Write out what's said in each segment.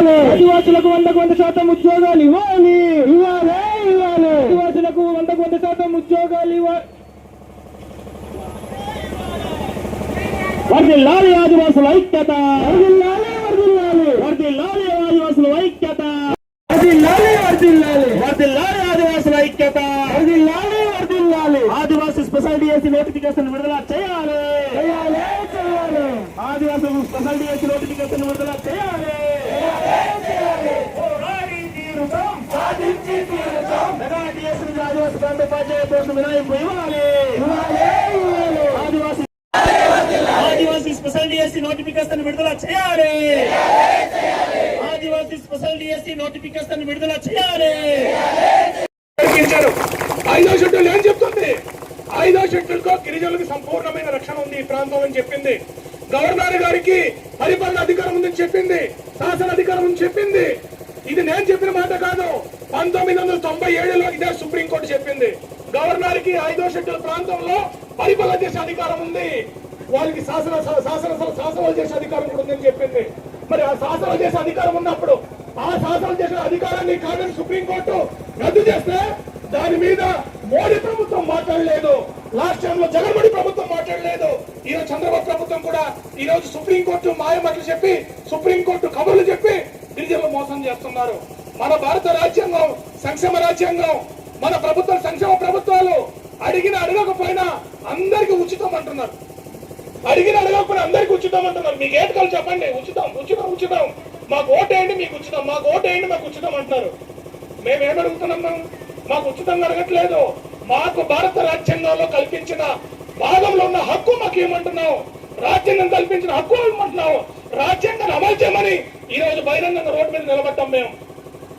ఇవ్వాలి. ఆదివాసులకు వందకు వంద శాతం ఉద్యోగాలు ఇవ్వాలి. ఇవ్వాలి ఇవ్వాలి. ఆదివాసులకు వందకు వంద శాతం ఉద్యోగాలు ఇవ్వాలి వర్దిల్లాలి ఆదివాసుల ఐక్యత. వర్దిల్లాలి వర్దిల్లాలి వర్దిల్లాలి ఆదివాసుల ఐక్యత. వర్దిల్లాలి వర్దిల్లాలి వర్దిల్లాలి ఆదివాసుల ఐక్యత. వర్దిల్లాలి వర్దిల్లాలి ఆదివాసి స్పెషల్ డిఎస్సి నోటిఫికేషన్ విడుదల చేయాలి. చేయాలి చేయాలి. ఆదివాసి స్పెషల్ డిఎస్సి నోటిఫికేషన్ విడుదల చేయాలి. ఆదివాసీ స్పెషల్ డిఎస్సి నోటిఫికేషన్ విడుదల చేయాలి. ఆదివాసీ స్పెషల్ డిఎస్సి నోటిఫికేషన్ విడుదల చేయాలి. ఐదో షెడ్యూల్ ఏం చెప్తుంది? ఐదో షెడ్యూల్ కో గిరిజనులకు సంపూర్ణమైన రక్షణ ఉంది ఈ ప్రాంతం అని చెప్పింది. గవర్నర్ గారికి పరిపాలన అధికారం ఉందని చెప్పింది. శాసన అధికారం ఉందని చెప్పింది. ఇది నేను చెప్పిన మాట కాదు. పంతొమ్మిది వందల తొంభై ఏడులో ఇదే సుప్రీంకోర్టు చెప్పింది. గవర్నర్కి ఐదో షెడ్యూల్ ప్రాంతంలో పరిపాలన చేసే అధికారం ఉంది. వాళ్ళకి శాసన శాసన శాసనాలు చేసే అధికారం కూడా ఉందని చెప్పింది. మరి ఆ శాసనాలు చేసే అధికారం ఉన్నప్పుడు ఆ శాసనాలు చేసే అధికారాన్ని కాదని సుప్రీంకోర్టు రద్దు చేస్తే దాని మీద మోడీ ప్రభుత్వం మాట్లాడలేదు. లాస్ట్ టైం లో జగన్మోహన్ ప్రభుత్వం మాట్లాడలేదు. ఈ రోజు చంద్రబాబు ప్రభుత్వం కూడా ఈ రోజు సుప్రీంకోర్టు మాయమట్లు చెప్పి సుప్రీంకోర్టు కబుర్లు చెప్పి గిరిజనులు మోసం చేస్తున్నారు. మన భారత రాజ్యాంగం సంక్షేమ రాజ్యాంగం మన ప్రభుత్వం సంక్షేమ ప్రభుత్వాలు అడిగిన అడగకపోయినా అందరికి ఉచితం అంటున్నారు. అడిగిన అడగకపోయినా అందరికి ఉచితం అంటున్నారు. మీకు ఏటకాలు చెప్పండి? ఉచితం ఉచితం ఉచితం. మాకు ఓటేయండి మీకు ఉచితం. మాకు ఓటేయండి మాకు ఉచితం అంటున్నారు. మేము అడుగుతున్నాం మేము? మాకు ఉచితంగా అడగట్లేదు. మాకు భారత రాజ్యాంగంలో కల్పించిన భాగంలో ఉన్న హక్కు మాకు ఏమంటున్నావు? రాజ్యాంగం కల్పించిన హక్కు ఏమంటున్నావు? రాజ్యాంగాన్ని అమలు చేయమని ఈ రోజు బహిరంగంగా రోడ్డు మీద నిలబడ్డాం మేము.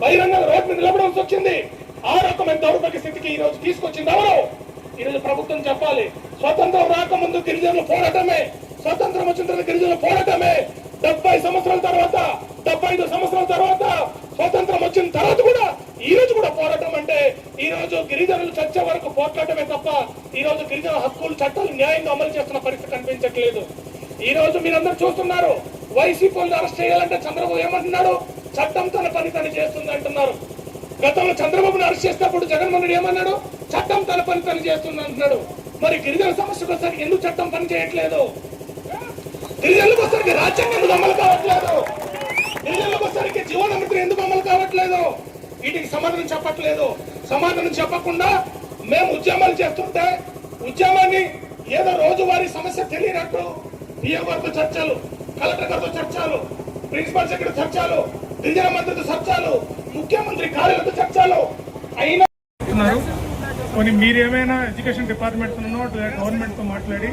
బహిరంగ రోడ్డు నిలబడాల్సి వచ్చింది. ఆ రకమైన దౌర్భాగ్య స్థితికి ఈ రోజు తీసుకొచ్చింది ఎవరు? ఈ రోజు ప్రభుత్వం చెప్పాలి. స్వతంత్రం రాకముందు గిరిజనులు పోరాటమే. స్వతంత్రం వచ్చిన తర్వాత గిరిజనులు పోరాటమే. డెబ్బై సంవత్సరాల తర్వాత డెబ్బై ఐదు సంవత్సరాల తర్వాత స్వతంత్రం వచ్చిన తర్వాత కూడా ఈ రోజు కూడా పోరాటం అంటే ఈ రోజు గిరిజనులు చచ్చే వరకు పోట్లాడమే తప్ప ఈ రోజు గిరిజన హక్కులు చట్టాలు న్యాయంగా అమలు చేస్తున్న పరిస్థితి కనిపించట్లేదు. ఈ రోజు మీరందరూ చూస్తున్నారు వైసీపీ అరెస్ట్ చేయాలంటే చంద్రబాబు ఏమంటున్నాడు? చట్టం తన పని తను చేస్తుంది అంటున్నారు. గతంలో చంద్రబాబును అరెస్ట్ చేసినప్పుడు జగన్మోహన్ రెడ్డి ఏమన్నాడు? చట్టం తన పని తను చేస్తుంది అంటున్నాడు. మరి గిరిజన సమస్యకు ఒకసారి ఎందుకు చట్టం పని చేయట్లేదు? గిరిజనులకు ఒకసారికి రాజ్యాంగం ఎందుకు అమలు కావట్లేదు? గిరిజనులకు ఒకసారికి జీవన ఎందుకు అమలు కావట్లేదు? వీటికి సమాధానం చెప్పట్లేదు. సమాధానం చెప్పకుండా మేము ఉద్యమాలు చేస్తుంటే ఉద్యమాన్ని ఏదో రోజువారీ సమస్య తెలియనట్టు పిఎం గారితో చర్చలు కలెక్టర్ గారితో చర్చలు ప్రిన్సిపల్ సెక్రటరీ చర్చలు గిరిజన మంత్రితో చర్చలు ముఖ్యమంత్రి కార్యాలయంతో చర్చలు. అయినా కొన్ని మీరేమైనా ఎడ్యుకేషన్ డిపార్ట్మెంట్ గవర్నమెంట్తో మాట్లాడి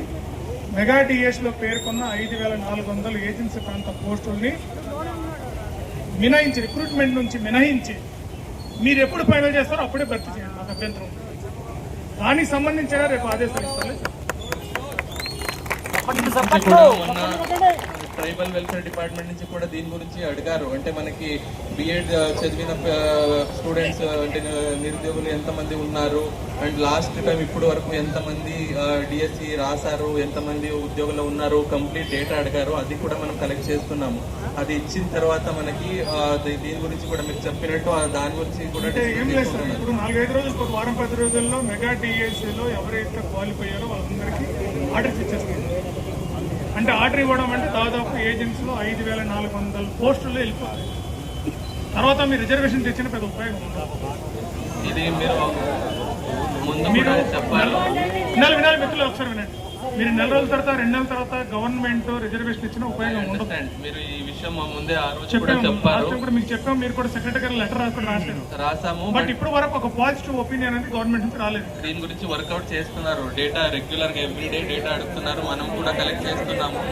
మెగా డిఎస్లో పేర్కొన్న ఐదు వేల నాలుగు వందల ఏజెన్సీ ప్రాంత పోస్టుల్ని మినహాయించి రిక్రూట్మెంట్ నుంచి మినహాయించి మీరు ఎప్పుడు ఫైనల్ చేస్తారో అప్పుడే భర్తీ చేయండి నాకు అభ్యంతరం. దానికి సంబంధించిన రేపు ఆదేశాలు ఇస్తారు ట్రైబల్ వెల్ఫేర్ డిపార్ట్మెంట్ నుంచి కూడా దీని గురించి అడిగారు. అంటే మనకి బిఎడ్ చదివిన స్టూడెంట్స్ అంటే నిరుద్యోగులు ఎంతమంది ఉన్నారు? అండ్ లాస్ట్ టైం ఇప్పుడు వరకు ఎంతమంది డిఎస్సి రాశారు? ఎంతమంది ఉద్యోగులు ఉన్నారు? కంప్లీట్ డేటా అడిగారు. అది కూడా మనం కలెక్ట్ చేస్తున్నాము అది ఇచ్చిన తర్వాత మనకి దీని గురించి కూడా మీరు చెప్పినట్టు దాని గురించి కూడా ఇప్పుడు నాలుగైదు రోజులు ఒక వారం పది రోజుల్లో మెగా డిఎస్సీలో ఎవరైతే క్వాలిఫై అయ్యారో వాళ్ళందరికీ ఆర్డర్స్ ఇచ్చేస్తుంది అంటే ఆర్డర్ ఇవ్వడం అంటే దాదాపు ఏజెన్సీలో ఐదు వేల నాలుగు వందల పోస్టుల్లో వెళ్ళిపోతాయి తర్వాత మీరు రిజర్వేషన్ తెచ్చిన పెద్ద ఉపయోగం ఉండదు ఇది మీరు వినాలి మిత్రులు ఒకసారి వినండి మీరు నెల రోజుల తర్వాత రెండు నెలల తర్వాత గవర్నమెంట్ రిజర్వేషన్ ఇచ్చిన ఉపయోగం ఉండదు. మీరు ఈ విషయం మా ముందే ఆ రోజు చెప్పారు. కూడా మీకు చెప్పాం మీరు కూడా సెక్రటరీ గారు లెటర్ రాసి కూడా రాశారు. రాసాము బట్ ఇప్పుడు వరకు ఒక పాజిటివ్ ఒపీనియన్ అనేది గవర్నమెంట్ నుంచి రాలేదు. దీని గురించి వర్కౌట్ చేస్తున్నారు. డేటా రెగ్యులర్గా ఎవ్రీడే డేటా అడుగుతున్నారు. మనం కూడా కలెక్ట్ చేస్తున్నాము.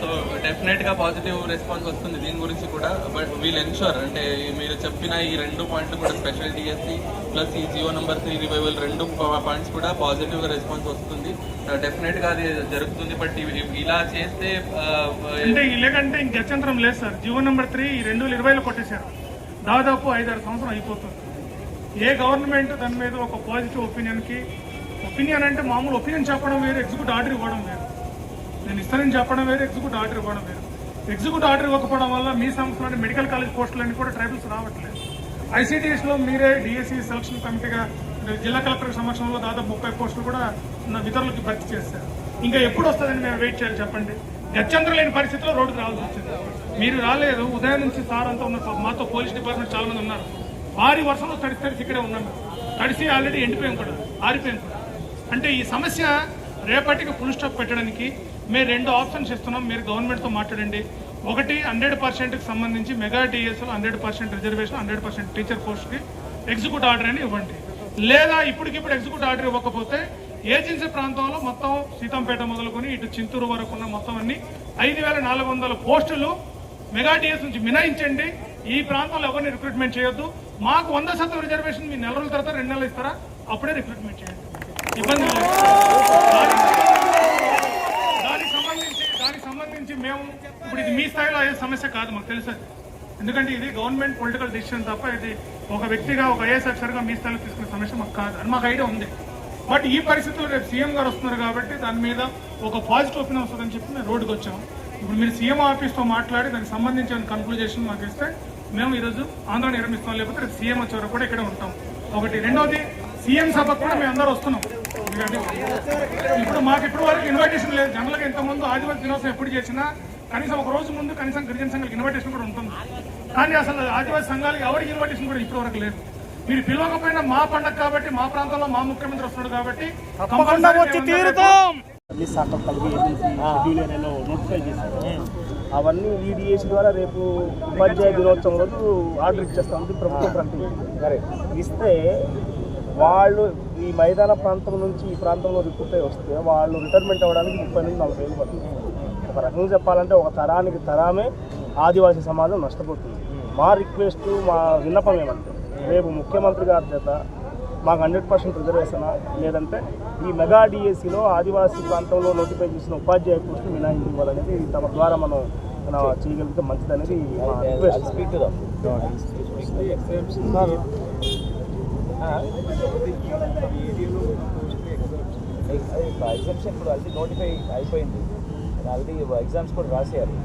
సో డెఫినెట్గా పాజిటివ్ రెస్పాన్స్ వస్తుంది దీని గురించి కూడా. బట్ వీల్ ఎన్షూర్ అంటే మీరు చెప్పిన ఈ రెండు పాయింట్లు కూడా స్పెషల్ డిఎస్సి ప్లస్ ఈ జియో నంబర్ త్రీ రివైవల్ రెండు పాయింట్స్ కూడా పాజిటివ్గా రెస్పాన్స్ వస్తుంది. డెఫినెట్గా అది జరుగుతుంది బట్ ఇలా చేస్తే అంటే ఇలాగంటే గత్యంతరం లేదు సార్. జీవో నెంబర్ త్రీ ఈ రెండు వేల ఇరవైలో కొట్టేశారు. దాదాపు ఐదారు సంవత్సరం అయిపోతుంది. ఏ గవర్నమెంట్ దాని మీద ఒక పాజిటివ్ ఒపీనియన్కి ఒపీనియన్ అంటే మామూలు ఒపీనియన్ చెప్పడం వేరు ఎగ్జిక్యూట్ ఆర్డర్ ఇవ్వడం వేరు. నేను ఇస్తానని చెప్పడం వేరు ఎగ్జిక్యూట్ ఆర్డర్ ఇవ్వడం వేరు. ఎగ్జిక్యూట్ ఆర్డర్ ఇవ్వకపోవడం వల్ల మీ సంస్థలోని మెడికల్ కాలేజ్ పోస్టులన్నీ కూడా ట్రైబల్స్ రావట్లేదు. ఐసీటీఎస్లో మీరే డిఎస్సి సెలక్షన్ కమిటీగా జిల్లా కలెక్టర్ సమక్షంలో దాదాపు ముప్పై పోస్టులు కూడా ఇతరులకి భర్తీ చేశారు. ఇంకా ఎప్పుడు వస్తుందని మేము వెయిట్ చేయాలి చెప్పండి. గత్యంతరం లేని పరిస్థితిలో రోడ్డుకు రావాల్సి వచ్చింది. మీరు రాలేదు. ఉదయం నుంచి సార్ అంతా ఉన్న మాతో పోలీస్ డిపార్ట్మెంట్ చాలా మంది ఉన్నారు. భారీ వర్షంలో తడిసి తడిసి ఇక్కడే ఉన్నాం. తడిసి ఆల్రెడీ ఎండిపోయాం కూడా. ఆరిపోయాం కూడా. అంటే ఈ సమస్య రేపటికి ఫుల్ స్టాప్ పెట్టడానికి మేము రెండు ఆప్షన్స్ ఇస్తున్నాం. మీరు గవర్నమెంట్తో మాట్లాడండి. ఒకటి హండ్రెడ్ పర్సెంట్కి సంబంధించి mega డిఎస్లో hundred percent reservation hundred percent teacher పోస్ట్కి ఎగ్జిక్యూట్ ఆర్డర్ అని ఇవ్వండి. లేదా ఇప్పటికిప్పుడు ఎగ్జిక్యూటివ్ ఆర్డర్ ఇవ్వకపోతే ఏజెన్సీ ప్రాంతంలో మొత్తం సీతంపేట మొదలుకొని ఇటు చింతూరు వరకు ఉన్న మొత్తం అన్ని ఐదు వేల నాలుగు వందల పోస్టులు మెగా డిఎస్ నుంచి మినహాయించండి ఈ ప్రాంతంలో ఎవరిని రిక్రూట్మెంట్ చేయొద్దు. మాకు వంద శాతం రిజర్వేషన్ మీ నెల రోజుల తర్వాత రెండు నెలలు ఇస్తారా? అప్పుడే రిక్రూట్మెంట్ చేయండి. ఇబ్బంది లేదు. దానికి దానికి సంబంధించి దానికి సంబంధించి మేము ఇప్పుడు ఇది మీ స్థాయిలో అయ్యే సమస్య కాదు మాకు తెలుసు. ఎందుకంటే ఇది గవర్నమెంట్ పొలిటికల్ డిసిషన్ తప్ప ఇది ఒక వ్యక్తిగా ఒక ఐఏఎస్ అఫీసర్గా మీ స్థాయిలో తీసుకునే సమస్య మాకు కాదు. అని మాకు ఐడియా ఉంది. బట్ ఈ పరిస్థితుల్లో రేపు సీఎం గారు వస్తున్నారు కాబట్టి దాని మీద ఒక పాజిటివ్ ఒపీనియన్ వస్తుందని చెప్పి మేము రోడ్డుకి వచ్చాము ఇప్పుడు మీరు సీఎం ఆఫీస్తో మాట్లాడి దానికి సంబంధించిన కన్క్లూజేషన్ మాకు ఇస్తే మేము ఈరోజు ఆందోళన నిర్మిస్తాం లేకపోతే రేపు సీఎం వచ్చే వరకు కూడా ఇక్కడే ఉంటాం. ఒకటి. రెండోది సీఎం సభకు కూడా మేము అందరూ వస్తున్నాం. ఇప్పుడు మాకు ఇప్పుడు వరకు ఇన్విటేషన్ లేదు. జనరల్గా ఇంతకుముందు ఆదివాసీ దినోత్సవం ఎప్పుడు చేసినా కనీసం ఒక రోజు ముందు కనీసం గిరిజన సంఘాలకు ఇన్విటేషన్ కూడా ఉంటుంది. కానీ అసలు ఆదివాసీ సంఘాలకు ఎవరికి ఇన్విటేషన్ కూడా ఇప్పటి వరకు లేదు. మీరు పిలవకపోయినా మా పండగ కాబట్టి మా ప్రాంతంలో మా ముఖ్యమంత్రి వస్తున్నాడు కాబట్టి వచ్చి తీరుతాం. అన్ని శాఖలు కలిపి షెడ్యూల్ ఏరియాలో నోటిఫై చేశారు అవన్నీ ఈడిఎస్ ద్వారా రేపు ఉపాధ్యాయ దినోత్సవం రోజు ఆర్డర్ ఇచ్చేస్తామని ప్రభుత్వం ప్రకటించింది ఇస్తే వాళ్ళు ఈ మైదాన ప్రాంతం నుంచి ఈ ప్రాంతంలో రిక్రూట్ అయి వస్తే వాళ్ళు రిటైర్మెంట్ అవ్వడానికి ముప్పై నుంచి నలభై ఏళ్ళు పడుతుంది. ఒక రకంగా చెప్పాలంటే ఒక తరానికి తరామే ఆదివాసీ సమాజం నష్టపోతుంది. మా రిక్వెస్ట్ మా విన్నపం ఏమంటే రేపు ముఖ్యమంత్రి గారి చేత మాకు హండ్రెడ్ పర్సెంట్ రిజర్వేషన్? లేదంటే ఈ మెగా డిఎస్సిలో ఆదివాసీ ప్రాంతంలో నోటిఫై చేసిన ఉపాధ్యాయ పోస్టు మినహాయించి ఇవ్వాలనేది తమ ద్వారా మనం మన చేయగలిగితే మంచిదనేది మా రిక్వెస్ట్. ఎగ్జామ్షన్ ఇప్పుడు నోటిఫై అయిపోయింది. ఆల్రెడీ ఎగ్జామ్స్ కూడా రాసేయాలి.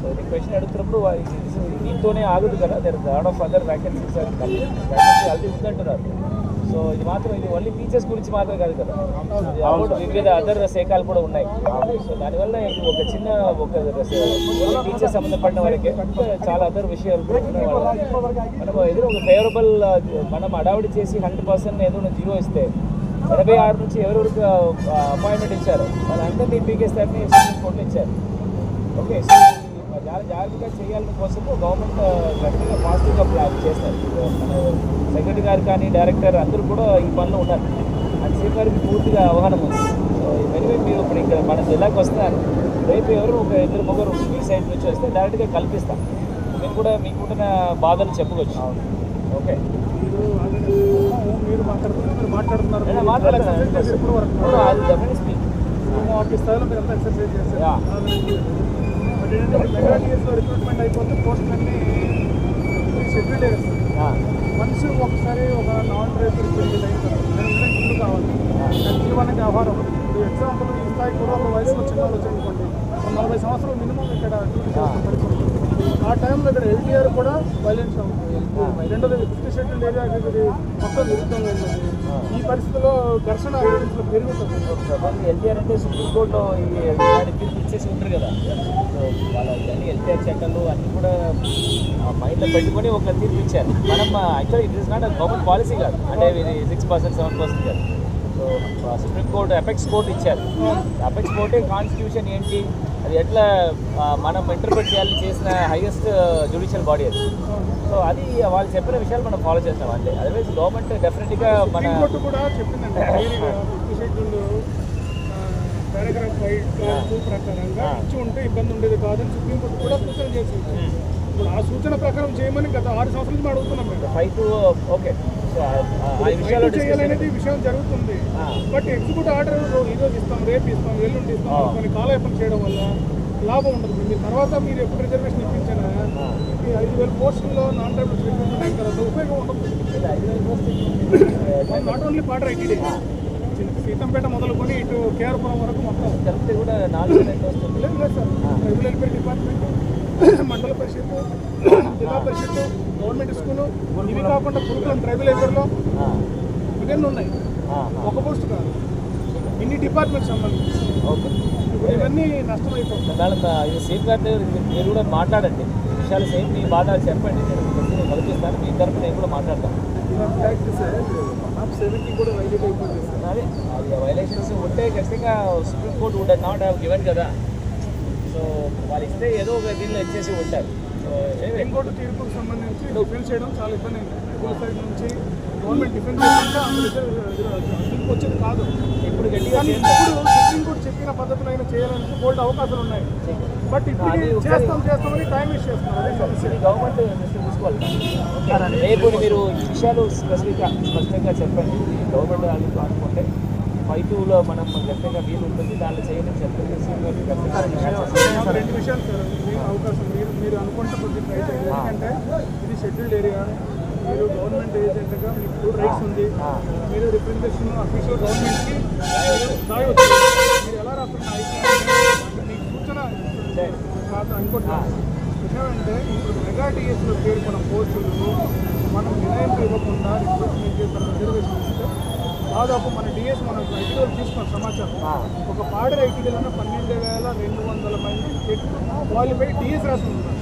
సో ఇది క్వశ్చన్ అడుగుతున్నప్పుడు దీంతోనే ఆగదు కదా. There lot of other vacancies vacancy already ఉందంటున్నారు సో ఇది మాత్రం ఇది ఓన్లీ టీచర్స్ గురించి మాత్రమే కాదు కదా. వివిధ అదర్ శాఖలు కూడా ఉన్నాయి. సో దానివల్ల ఇది ఒక చిన్న ఒక టీచర్ సంబంధపడిన వరకే చాలా అదర్ విషయాలు. మనం ఏదో ఒక ఫేవరబుల్ మనం అడావిడి చేసి హండ్రెడ్ పర్సెంట్ ఏదో జీరో ఇస్తే ఎనభై ఆరు నుంచి ఎవరెవరికి అపాయింట్మెంట్ ఇచ్చారు? వాళ్ళందరినీ పీకేస్తారని సుప్రీంకోర్టులో ఇచ్చారు ఓకే సో చాలా జాగ్రత్తగా చేయాలని కోసం గవర్నమెంట్ గట్టిగా పాజిటివ్గా ప్లాన్ చేస్తారు. మన సెక్రటరీ గారు కానీ డైరెక్టర్ అందరూ కూడా ఈ పనిలో ఉన్నారు. అంతసేపు గారికి పూర్తిగా అవగాహన ఉంది. సో వెనివే మీరు ఇప్పుడు ఇక్కడ మన జిల్లాకి వస్తున్నారు. రేపు ఎవరు ఒక ఇద్దరు ముగ్గురు మీ సైడ్ నుంచి వస్తే డైరెక్ట్గా కల్పిస్తాం. మీరు కూడా మీకుంటున్న బాధలు చెప్పుకోవచ్చు. ఓకే మీరు మాట్లాడుతున్నారు మాట్లాడుతున్నారు నేను వరకు స్థాయిలో మీరు అంతా ఎక్సర్సైజ్ చేస్తారు యా బట్ ఏంటంటే మెగా డిఎస్లో రిక్రూట్మెంట్ అయిపోతే పోస్ట్ అన్ని షెడ్యూల్ మనిషి ఒకసారి ఒక నాన్ డ్రైవర్ రిక్రూట్మెంట్ అయిన తర్వాత కావాలి జీవనకి ఆహారం ఇప్పుడు ఎగ్జాంపుల్ ఈ స్థాయి కుర్రోళ్ళ వయసులో చిన్న వాళ్ళు చెప్పుకోండి నలభై సంవత్సరాలు మినిమం ఇక్కడ డ్యూటీ పరిస్థితి ఆ టైంలో ఇక్కడ ఎల్టీఆర్ కూడా వైలెన్స్ రెండోది ఫిఫ్టీ షెడ్యూల్ ఏరియా ఇది మొత్తం ఉన్నది ఈ పరిస్థితిలో ఘర్షణ పెరుగుతుంది ఎల్టీఆర్ అంటే సుప్రీంకోర్టులో ఇచ్చేసి ఉంటారు కదా. సో వాళ్ళ అన్ని ఎల్టీఆర్ చట్టాలు అన్నీ కూడా మైండ్లో పెట్టుకొని ఒక తీర్పు ఇచ్చారు. మనం actually it is not government policy కాదు. అంటే ఇది సిక్స్ పర్సెంట్ సెవెన్ పర్సెంట్ కాదు. So supreme court apex court ఇచ్చారు. అపెక్స్ కోర్టే కాన్స్టిట్యూషన్ ఏంటి? అది ఎట్లా మనం ఇంటర్ప్రిట్ చేయాలని చేసిన హైయెస్ట్ జ్యుడిషియల్ బాడీ అది. సో అది వాళ్ళు చెప్పిన విషయాలు మనం ఫాలో చేస్తాం అంతే. అదర్వైజ్ గవర్నమెంట్ డెఫినెట్గా మన కూడా చెప్పిందండి పారాగ్రాఫ్ ఫైవ్ ప్రకారంగా ఇచ్చి ఉంటే ఇబ్బంది ఉండేది కాదని సుప్రీంకోర్టు కూడా సూచన చేసింది. ఇప్పుడు ఆ సూచన ప్రకారం చేయమని గత ఆరు సంవత్సరాల అడుగుతున్నాం మేము ఫైవ్ టు ఓకే చేయాలనేది విషయం జరుగుతుంది. బట్ ఎగ్జిక్యూటివ్ ఆర్డర్ ఈ రోజు ఇస్తాం రేపు ఇస్తాం ఎల్లుండి ఇస్తాం. కొన్ని కాలయాపన చేయడం వల్ల లాభం ఉండదు. మీరు తర్వాత మీరు ఎప్పుడు రిజర్వేషన్ ఇప్పించినా ఐదు వేల పోస్టుల్లో నాన్ ట్రైబల్ తర్వాత ఉపయోగం ఉండదు. నాట్ ఓన్లీ పాటర్ ఐటీడీ సీతంపేట మొదలుకొని ఇటు కేఆర్పురం వరకు మొత్తం. కూడా నాలుగు లేదు సార్. వెల్ఫేర్ డిపార్ట్మెంట్ మండల పరిషత్ జిల్లా పరిషత్ గవర్నమెంట్ స్కూల్ ఇవి కాకుండా గురుకులం ట్రైబల్ ఇవన్నీ ఉన్నాయి. ఒక పోస్ట్ కాదు. ఇన్ని డిపార్ట్మెంట్స్ సంబంధించి. ఇవన్నీ నష్టమైపోతుంది సేఫ్ గార్డ్ మీరు కూడా మాట్లాడండి. విషయాలు సేమ్ మీ బాధ చెప్పండి. నేను కల్పిస్తాను మీ తరఫున నేను కూడా మాట్లాడతాను. అది వైలేషన్స్ ఉంటే ఖచ్చితంగా supreme court would not have given కదా. సో వాళ్ళు ఇస్తే ఏదో ఒక దీనిలో ఇచ్చేసి ఉంటారు సుప్రీంకోర్టు తీర్పుకు సంబంధించి డిఫెన్స్ చేయడం చాలా ఇబ్బంది సైడ్ నుంచి గవర్నమెంట్ డిఫెన్స్ తీర్పు వచ్చేది కాదు ఇప్పుడు గట్టిగా. ఇప్పుడు సుప్రీంకోర్టు చెప్పిన పద్ధతిలో అయినా చేయాలంటే బోల్డ్ అవకాశాలు ఉన్నాయి బట్ ఇప్పుడు చేస్తాం చేస్తామని టైం వేస్ట్ చేస్తున్నారు గవర్నమెంట్ తీసుకోవాలి రేపు మీరు ఈ విషయాలు స్పెసిఫిక్గా స్పష్టంగా చెప్పండి గవర్నమెంట్ అనుకుంటే టూలో మనం ఖచ్చితంగా వీలు ఉంటుంది దాన్ని చెప్పండి నాకు రెండు విషయాలు సార్ మీకు అవకాశం మీరు మీరు అనుకుంటే కొద్దిగా ట్రై చేయండి. ఎందుకంటే ఇది షెడ్యూల్డ్ ఏరియా మీరు గవర్నమెంట్ ఏజెంట్గా మీకు ఫుల్ రైట్స్ ఉంది. మీరు రిప్రజెంటేషన్ అఫీషియల్ గవర్నమెంట్కి రాయవచ్చు మీరు ఎలా రాస్తున్నారు మీకు సూచన కాదు అనుకుంటున్నాను విషయం అంటే ఇప్పుడు మెగా టీఎస్లో పేర్కొన్న పోస్టులు మనం మినహాయింపు ఇవ్వకుండా రిక్రూట్మెంట్ రిజర్వేషన్ ఇస్తే దాదాపు మన డిఎస్ మనం ఐటీలో తీసుకున్న సమాచారం. ఒక పాడర్ ఐటీలో పన్నెండు వేల రెండు వందల మంది క్వాలిఫై డిఎస్ రాసి ఉన్నారు